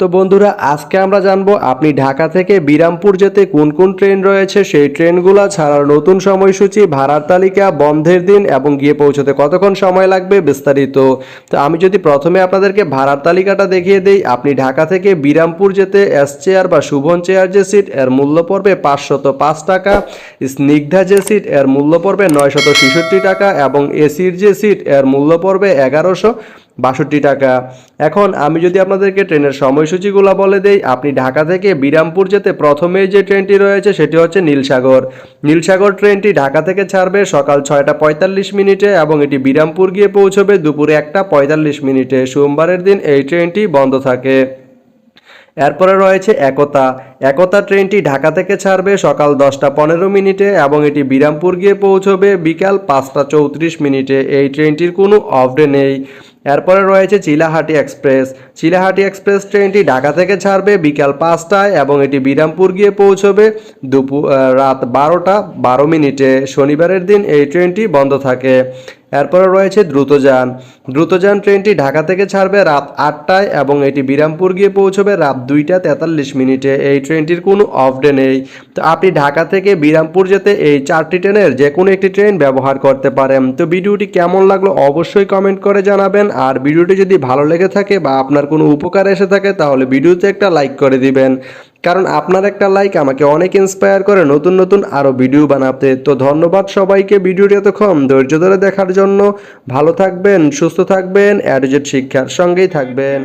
তো বন্ধুরা, আজকে আমরা জানব আপনি ঢাকা থেকে বিরামপুর যেতে কোন কোন ট্রেন রয়েছে? সেই ট্রেনগুলো ছাড়ার নতুন সময়সূচি, ভাড়ার তালিকা, বন্ধের দিন এবং গিয়ে পৌঁছতে কতক্ষণ সময় লাগবে বিস্তারিত। তো আমি যদি প্রথমে আপনাদেরকে ভাড়ার তালিকাটা দেখিয়ে দেই, আপনি ঢাকা থেকে বিরামপুর যেতে এস চেয়ার বা শুভন চেয়ার যে সিট এর মূল্য পড়বে পাঁচশত পাঁচ টাকা। স্নিগ্ধা যে সিট এর মূল্য পড়বে নয়শত ছেষট্টি টাকা এবং এসির যে সিট এর মূল্য পড়বে এগারোশো। বাষট্টি টাকা। এখন আমি যদি আপনাদেরকে ট্রেনের সময়সূচিগুলো বলে দেই, আপনি ঢাকা থেকে বিরামপুর যেতে প্রথমেই যে ট্রেনটি রয়েছে সেটি হচ্ছে নীলসাগর। নীলসাগর ট্রেনটি ঢাকা থেকে ছাড়বে সকাল ছয়টা পঁয়তাল্লিশ মিনিটে এবং এটি বিরামপুর গিয়ে পৌঁছবে দুপুরে একটা পঁয়তাল্লিশ মিনিটে। সোমবারের দিন এই ট্রেনটি বন্ধ থাকে। এরপরে রয়েছে একতা। একতা ট্রেনটি ঢাকা থেকে ছাড়বে সকাল দশটা পনেরো মিনিটে এবং এটি বিরামপুর গিয়ে পৌঁছবে বিকাল পাঁচটা চৌত্রিশ মিনিটে। এই ট্রেনটির কোনো অফ ডে নেই। এরপরে রয়েছে চিলাহাটি এক্সপ্রেস। চিলাহাটি এক্সপ্রেস ট্রেনটি ঢাকা থেকে ছাড়বে বিকাল পাঁচটায় এবং এটি বিরামপুর গিয়ে পৌঁছবে দুপুর রাত বারোটা বারো মিনিটে। শনিবারের দিন এই ট্রেনটি বন্ধ থাকে। এরপরে রয়েছে দ্রুতযান। দ্রুতযান ট্রেনটি ঢাকা থেকে ছাড়বে রাত আটটায় এবং এটি বিরামপুর গিয়ে পৌঁছবে রাত দুইটা তেতাল্লিশ মিনিটে। এই ট্রেনটির কোনো অফ ডে নেই। তো আপনি ঢাকা থেকে বিরামপুর যেতে এই চারটি ট্রেনের যে কোনো একটি ট্রেন ব্যবহার করতে পারেন। তো ভিডিওটি কেমন লাগল অবশ্যই কমেন্ট করে জানাবেন। আর ভিডিওটি যদি ভালো লেগে থাকে বা আপনার কোনো উপকার এসে থাকে তাহলে ভিডিওতে একটা লাইক করে দিবেন। কারণ আপনার একটা লাইক আমাকে অনেক ইন্সপায়ার করে নতুন নতুন আরও ভিডিও বানাতে। তো ধন্যবাদ সবাইকে ভিডিওটি এতক্ষণ ধৈর্য ধরে দেখার জন্য। ভালো থাকবেন, সুস্থ থাকবেন অ্যাডজেট শিক্ষার সঙ্গেই থাকবেন।